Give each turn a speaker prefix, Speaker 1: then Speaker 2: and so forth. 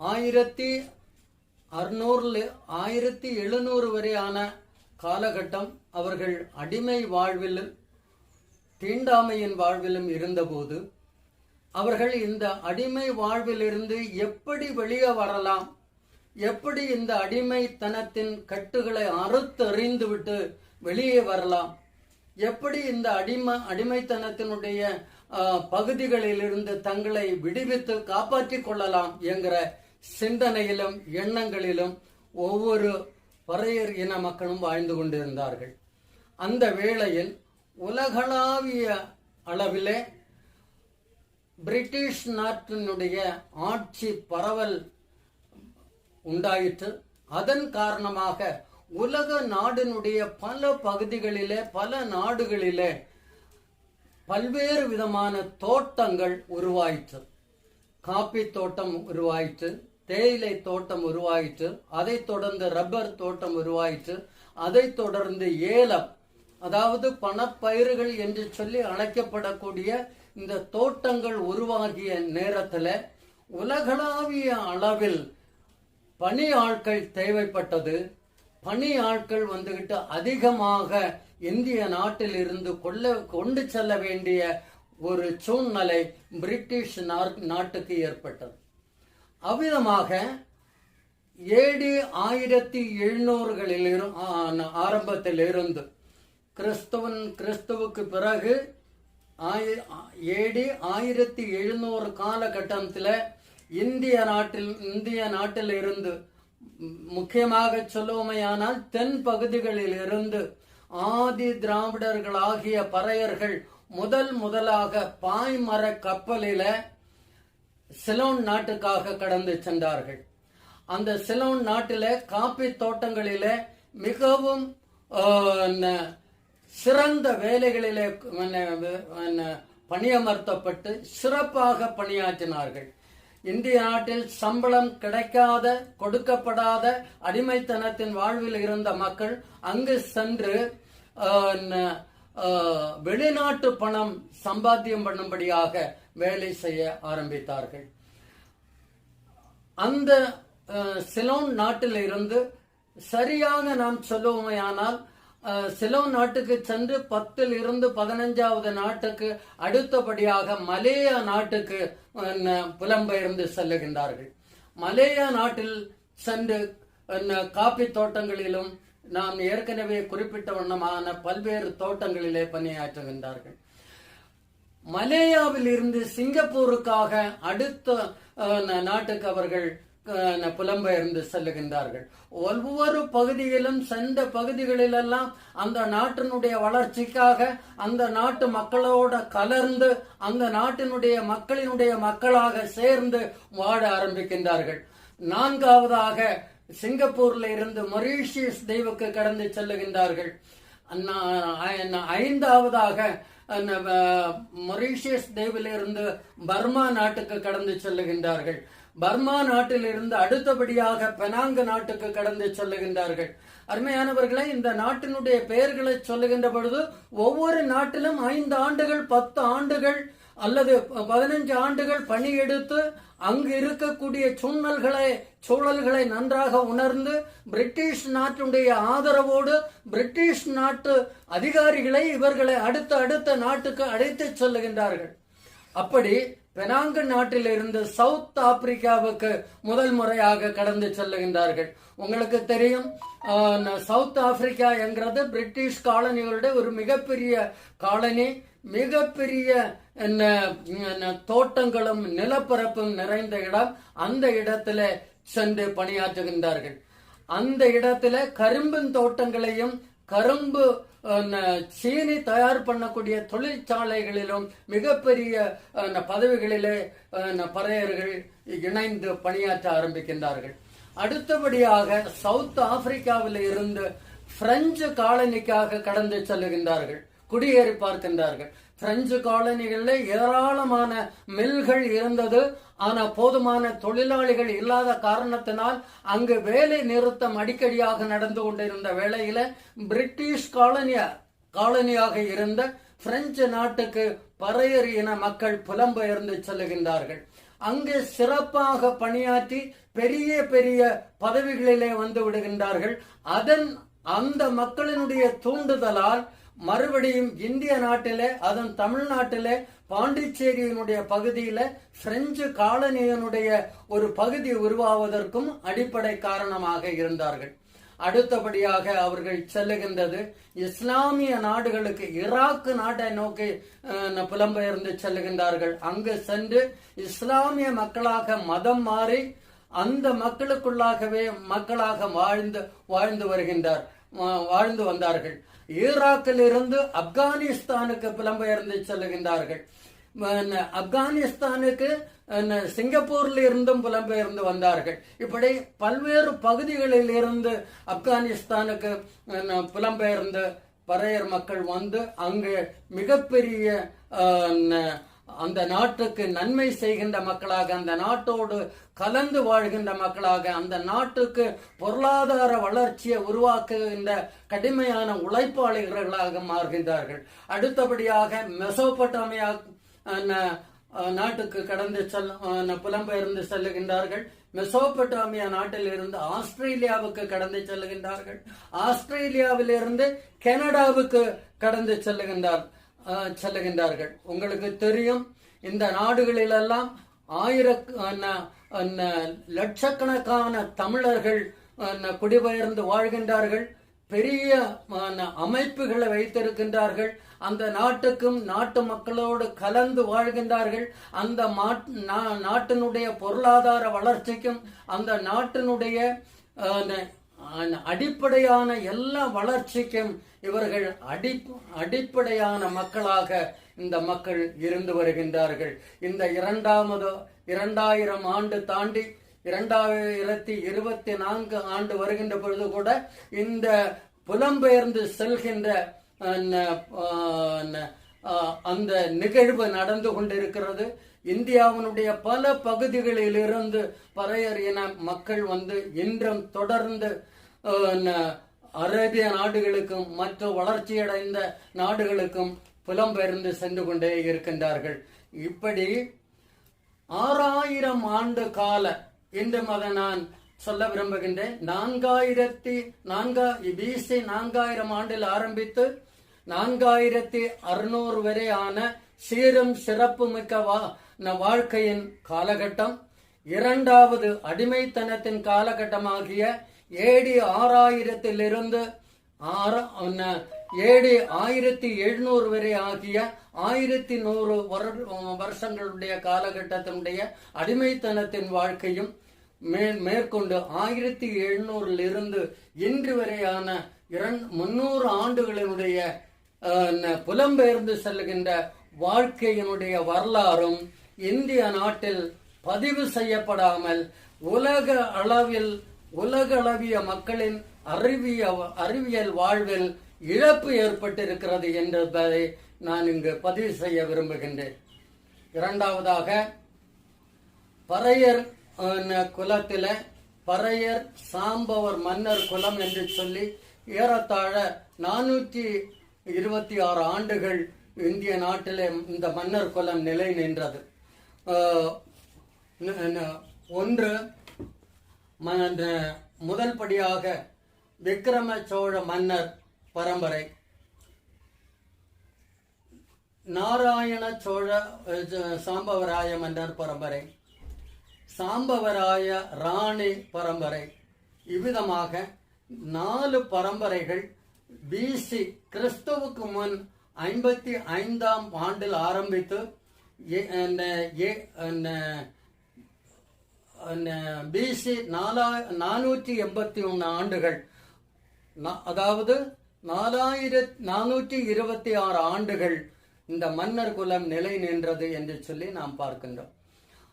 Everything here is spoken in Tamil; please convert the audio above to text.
Speaker 1: ஆயிரத்தி அறுநூறுல ஆயிரத்தி எழுநூறு வரையான காலகட்டம் அவர்கள் அடிமை வாழ்விலும் தீண்டாமையின் வாழ்விலும் இருந்தபோது அவர்கள் இந்த அடிமை வாழ்விலிருந்து எப்படி வெளியே வரலாம்? எப்படி இந்த அடிமைத்தனத்தின் கட்டுகளை அறுத்தறிந்துவிட்டு வெளியே வரலாம்? எப்படி இந்த அடிமை அடிமைத்தனத்தினுடைய பகுதிகளிலிருந்து தங்களை விடுவித்து காப்பாற்றிக் கொள்ளலாம் என்கிற சிந்தனையிலும் எண்ணங்களிலும் ஒவ்வொரு பறையர் இன மக்களும் வாழ்ந்து கொண்டிருந்தார்கள். அந்த வேளையில் உலகளாவிய அளவிலே பிரிட்டிஷ் நாட்டினுடைய ஆட்சி பரவல் உண்டாயிற்று. அதன் காரணமாக உலக நாடினுடைய பல பகுதிகளிலே பல நாடுகளிலே பல்வேறு விதமான தோட்டங்கள் உருவாயிற்று. காப்பி தோட்டம் உருவாயிற்று. தேயிலை தோட்டம் உருவாயிற்று. அதைத் தொடர்ந்து ரப்பர் தோட்டம் உருவாயிற்று. அதைத் தொடர்ந்து ஏலம் அதாவது பணப்பயிர்கள் என்று சொல்லி அழைக்கப்படக்கூடிய இந்த தோட்டங்கள் உருவாகிய நேரத்தில் உலகளாவிய அளவில் பணி ஆட்கள் தேவைப்பட்டது. பணி ஆட்கள் வந்துகிட்டு அதிகமாக இந்திய நாட்டில் இருந்து கொள்ள கொண்டு செல்ல வேண்டிய ஒரு சூழ்நிலை பிரிட்டிஷ் நாட்டுக்கு ஏற்பட்டது. அவ்விதமாக ஏடி ஆயிரத்தி எழுநூறுகளில் இரு- ஆரம்பத்தில் இருந்து கிறிஸ்துவன் கிறிஸ்துவுக்கு பிறகு ஆயி- ஏடி ஆயிரத்தி எழுநூறு காலகட்டத்தில் இந்திய நாட்டில் இந்திய நாட்டில் இருந்து முக்கியமாக சொல்லுவோமையானால் தென் பகுதிகளில் இருந்து ஆதி திராவிடர்களாகிய பறையர்கள் முதல் முதலாக பாய்மர கப்பலில சிலோன் நாட்டுக்காக கடந்து சென்றார்கள். அந்த சிலோன் நாட்டில காப்பி தோட்டங்களில மிகவும் ந- சிறந்த வேலைகளிலே பணியமர்த்தப்பட்டு சிறப்பாக பணியாற்றினார்கள். இந்திய நாட்டில் சம்பளம் கிடைக்காத கொடுக்கப்படாத அடிமைத்தனத்தின் வாழ்வில் இருந்த மக்கள் அங்கு சென்று வெளிநாட்டு பணம் சம்பாத்தியம் பண்ணும்படியாக வேலை செய்ய ஆரம்பித்தார்கள். அந்த சிலோன் நாட்டில் இருந்து சரியாக நாம் சொல்லுவோமையானால் சிலோன் நாட்டுக்கு சென்று பத்தில் இருந்து பதினஞ்சாவது நாட்டுக்கு அடுத்தபடியாக மலேயா நாட்டுக்கு புலம்பெயர்ந்து செல்லுகின்றார்கள். மலேயா நாட்டில் சென்று காபி தோட்டங்களிலும் நாம் ஏற்கனவே குறிப்பிட்ட வண்ணமான பல்வேறு தோட்டங்களிலே பணியாற்றுகின்றார்கள். மலேயாவில் இருந்து சிங்கப்பூருக்காக அடுத்த நாட்டுக்கு அவர்கள் புலம்பெயர்ந்து செல்லுகின்றார்கள். ஒவ்வொரு பகுதியிலும் சென்ற பகுதிகளிலெல்லாம் அந்த நாட்டினுடைய வளர்ச்சிக்காக அந்த நாட்டு மக்களோட கலர்ந்து அந்த நாட்டினுடைய மக்களினுடைய மக்களாக சேர்ந்து வாழ ஆரம்பிக்கின்றார்கள். நான்காவதாக சிங்கப்பூர்ல இருந்து மொரீஷியஸ் தீவுக்கு கடந்து செல்லுகின்றார்கள். ஐந்தாவதாக மொரீஷியஸ் தீவிலிருந்து பர்மா நாட்டுக்கு கடந்து செல்லுகின்றார்கள். பர்மா நாட்டிலிருந்து அடுத்தபடியாக பெனாங்க நாட்டுக்கு கடந்து செல்லுகின்றார்கள். அருமையானவர்களே இந்த நாட்டினுடைய பெயர்களை சொல்லுகின்ற பொழுது ஒவ்வொரு நாட்டிலும் ஐந்து ஆண்டுகள் பத்து ஆண்டுகள் அல்லது பதினஞ்சு ஆண்டுகள் பணியெடுத்து அங்கு இருக்கக்கூடிய சூழ்நிலைகளை சூழல்களை நன்றாக உணர்ந்து பிரிட்டிஷ் நாட்டுடைய ஆதரவோடு பிரிட்டிஷ் நாட்டு அதிகாரிகளை இவர்களை அடுத்த அடுத்த நாட்டுக்கு அழைத்துச் செல்லுகின்றார்கள். அப்படி பெனாங்கு நாட்டில் இருந்து சவுத் ஆப்பிரிக்காவுக்கு முதல் முறையாக கடந்து செல்லுகின்றார்கள். உங்களுக்கு தெரியும் சவுத் ஆப்பிரிக்கா என்கிறது பிரிட்டிஷ் காலனிகளுடைய ஒரு மிகப்பெரிய காலனி. மிகப்பெரிய என்ன, என்ன, தோட்டங்களும் நிலப்பரப்பும் நிறைந்த இடம். அந்த இடத்துல சென்று பணியாற்றுகின்றார்கள். அந்த இடத்துல கரும்பின் தோட்டங்களையும் கரும்பு சீனி தயார் பண்ணக்கூடிய தொழிற்சாலைகளிலும் மிகப்பெரிய பதவிகளிலே பறையர்கள் இணைந்து பணியாற்ற ஆரம்பிக்கின்றார்கள். அடுத்தபடியாக சவுத் ஆப்பிரிக்காவில் இருந்து பிரெஞ்சு காலனிக்காக கடந்து செல்லுகின்றார்கள். குடியேறி பார்க்கின்றார்கள். பிரெஞ்சு காலனிகளில் ஏராளமான மில்கள் இருந்தது. ஆனா போதுமான தொழிலாளிகள் இல்லாத காரணத்தினால் அங்கு வேலை நிறுத்தம் அடிக்கடியாக நடந்து கொண்டிருந்த வேளையில பிரிட்டிஷ் காலனியா காலனியாக இருந்த பிரெஞ்சு நாட்டுக்கு பறையர் இன மக்கள் புலம்பெயர்ந்து செல்லுகின்றார்கள். அங்கே சிறப்பாக பணியாற்றி பெரிய பெரிய பதவிகளிலே வந்து விடுகின்றார்கள். அதன் அந்த மக்களினுடைய தூண்டுதலால் மறுபடியும் இந்திய நாட்டிலே அதன் தமிழ்நாட்டிலே பாண்டிச்சேரியினுடைய பகுதியில பிரெஞ்சு காலனியனுடைய ஒரு பகுதி உருவாவதற்கும் அடிப்படை காரணமாக இருந்தார்கள். அடுத்தபடியாக அவர்கள் செல்லுகின்றது இஸ்லாமிய நாடுகளுக்கு ஈராக்கு நாட்டை நோக்கி அஹ், புலம்பெயர்ந்து செல்லுகின்றார்கள். அங்கு சென்று இஸ்லாமிய மக்களாக மதம் மாறி அந்த மக்களுக்குள்ளாகவே மக்களாக வாழ்ந்து வாழ்ந்து வருகின்றார் வாழ்ந்து வந்தார்கள். ஈராக்கிலிருந்து ஆப்கானிஸ்தானுக்கு புலம்பெயர்ந்து செல்கின்றார்கள் ஆப்கானிஸ்தானுக்கு சிங்கப்பூரில் இருந்தும் புலம்பெயர்ந்து வந்தார்கள். இப்படி பல்வேறு பகுதிகளில் இருந்து ஆப்கானிஸ்தானுக்கு புலம்பெயர்ந்து பறையர் மக்கள் வந்து அங்கு மிகப்பெரிய அந்த நாட்டுக்கு நன்மை செய்கின்ற மக்களாக அந்த நாட்டோடு கலந்து வாழ்கின்ற மக்களாக அந்த நாட்டுக்கு பொருளாதார வளர்ச்சியை உருவாக்குகின்ற கடுமையான உழைப்பாளிகளாக மாறுகின்றார்கள். அடுத்தபடியாக மெசோபட்டாமியா நாட்டுக்கு கடந்து செல் புலம்பெயர்ந்து செல்லுகின்றார்கள். மெசோபட்டாமியா நாட்டில் இருந்து ஆஸ்திரேலியாவுக்கு கடந்து செல்லுகின்றார்கள். ஆஸ்திரேலியாவிலிருந்து கனடாவுக்கு கடந்து செல்லுகின்றார்கள் செல்லுகின்றார்கள். உங்களுக்கு தெரியும் இந்த நாடுகளிலெல்லாம் ஆயிர லட்சக்கணக்கான தமிழர்கள் குடிபெயர்ந்து வாழ்கின்றார்கள். பெரிய அமைப்புகளை வைத்திருக்கின்றார்கள். அந்த நாட்டுக்கும் நாட்டு மக்களோடு கலந்து வாழ்கின்றார்கள். அந்த நா- நாட்டினுடைய பொருளாதார வளர்ச்சிக்கும் அந்த நாட்டினுடைய ந- அடிப்படையான எல்லா வளர்ச்சிக்கும் இவர்கள் அடி அடிப்படையான மக்களாக இந்த மக்கள் இருந்து வருகின்றார்கள். இந்த இரண்டாவது இரண்டாயிரம் ஆண்டு தாண்டி இரண்டாயிரத்தி இருபத்தி நான்கு ஆண்டு வருகின்ற பொழுது கூட இந்த புலம்பெயர்ந்து செல்கின்ற அந்த நிகழ்வு நடந்து கொண்டிருக்கிறது. இந்தியாவினுடைய பல பகுதிகளிலிருந்து பறையர் இன மக்கள் வந்து இன்றும் தொடர்ந்து அரேபிய நாடுகளுக்கும் மற்ற வளர்ச்சியடைந்த நாடுகளுக்கும் புலம்பெயர்ந்து சென்று கொண்டே இருக்கின்றார்கள். இப்படி ஆறாயிரம் ஆண்டு கால என்று மத நான் சொல்ல விரும்புகின்றேன். நான்காயிரத்தி நான்கா பிசி நான்காயிரம் ஆண்டில் ஆரம்பித்து நான்காயிரத்தி அறுநூறு வரையான சீரும் சிறப்பு மிக்க வா- வாழ்க்கையின் காலகட்டம் இரண்டாவது அடிமைத்தனத்தின் காலகட்டமாகிய ஏடி ஆறாயிரத்திலிருந்து ஆறு ஏடி ஆயிரத்தி எழுநூறு வரை ஆகிய ஆயிரத்தி நூறு வருஷங்களுடைய காலகட்டத்தினுடைய அடிமைத்தனத்தின் வாழ்க்கையும் மே- மேற்கொண்டு ஆயிரத்தி எழுநூறில் இருந்து இன்று வரையான இரண்டு முன்னூறு ஆண்டுகளினுடைய புலம்பெயர்ந்து செல்கின்ற வாழ்க்கையினுடைய வரலாறும் இந்திய நாட்டில் பதிவு செய்யப்படாமல் உலக அளவில் உலகளவிய மக்களின் அறிவிய அறிவியல் வாழ்வில் இழப்பு ஏற்பட்டிருக்கிறது என்பதை நான் இங்கு பதிவு செய்ய விரும்புகின்றேன். இரண்டாவதாக பறையர் குலத்தில் பறையர் சாம்பவர் மன்னர் குலம் என்று சொல்லி ஏறத்தாழ நானூற்றி இருபத்தி ஆறு ஆண்டுகள் இந்திய நாட்டிலே இந்த மன்னர் குலம் நிலை நின்றது. ஒன்று ம- முதல் படியாக விக்ரம சோழ மன்னர் பரம்பரை. நாராயண சோழ சாம்பவராய மன்னர் பரம்பரை. சாம்பவராய ராணி பரம்பரை. இவ்விதமாக நாலு பரம்பரைகள் பிசி கிறிஸ்துவுக்கு முன் ஐம்பத்தி ஐந்தாம் ஆண்டில் ஆரம்பித்து எ- பிசி நாலா நானூற்றி எண்பத்தி ஒன்று ஆண்டுகள். அதாவது நாலாயிரத் நானூற்றி இருபத்தி ஆறு ஆண்டுகள் இந்த மன்னர் குலம் நிலை நின்றது என்று சொல்லி நாம் பார்க்கின்றோம்.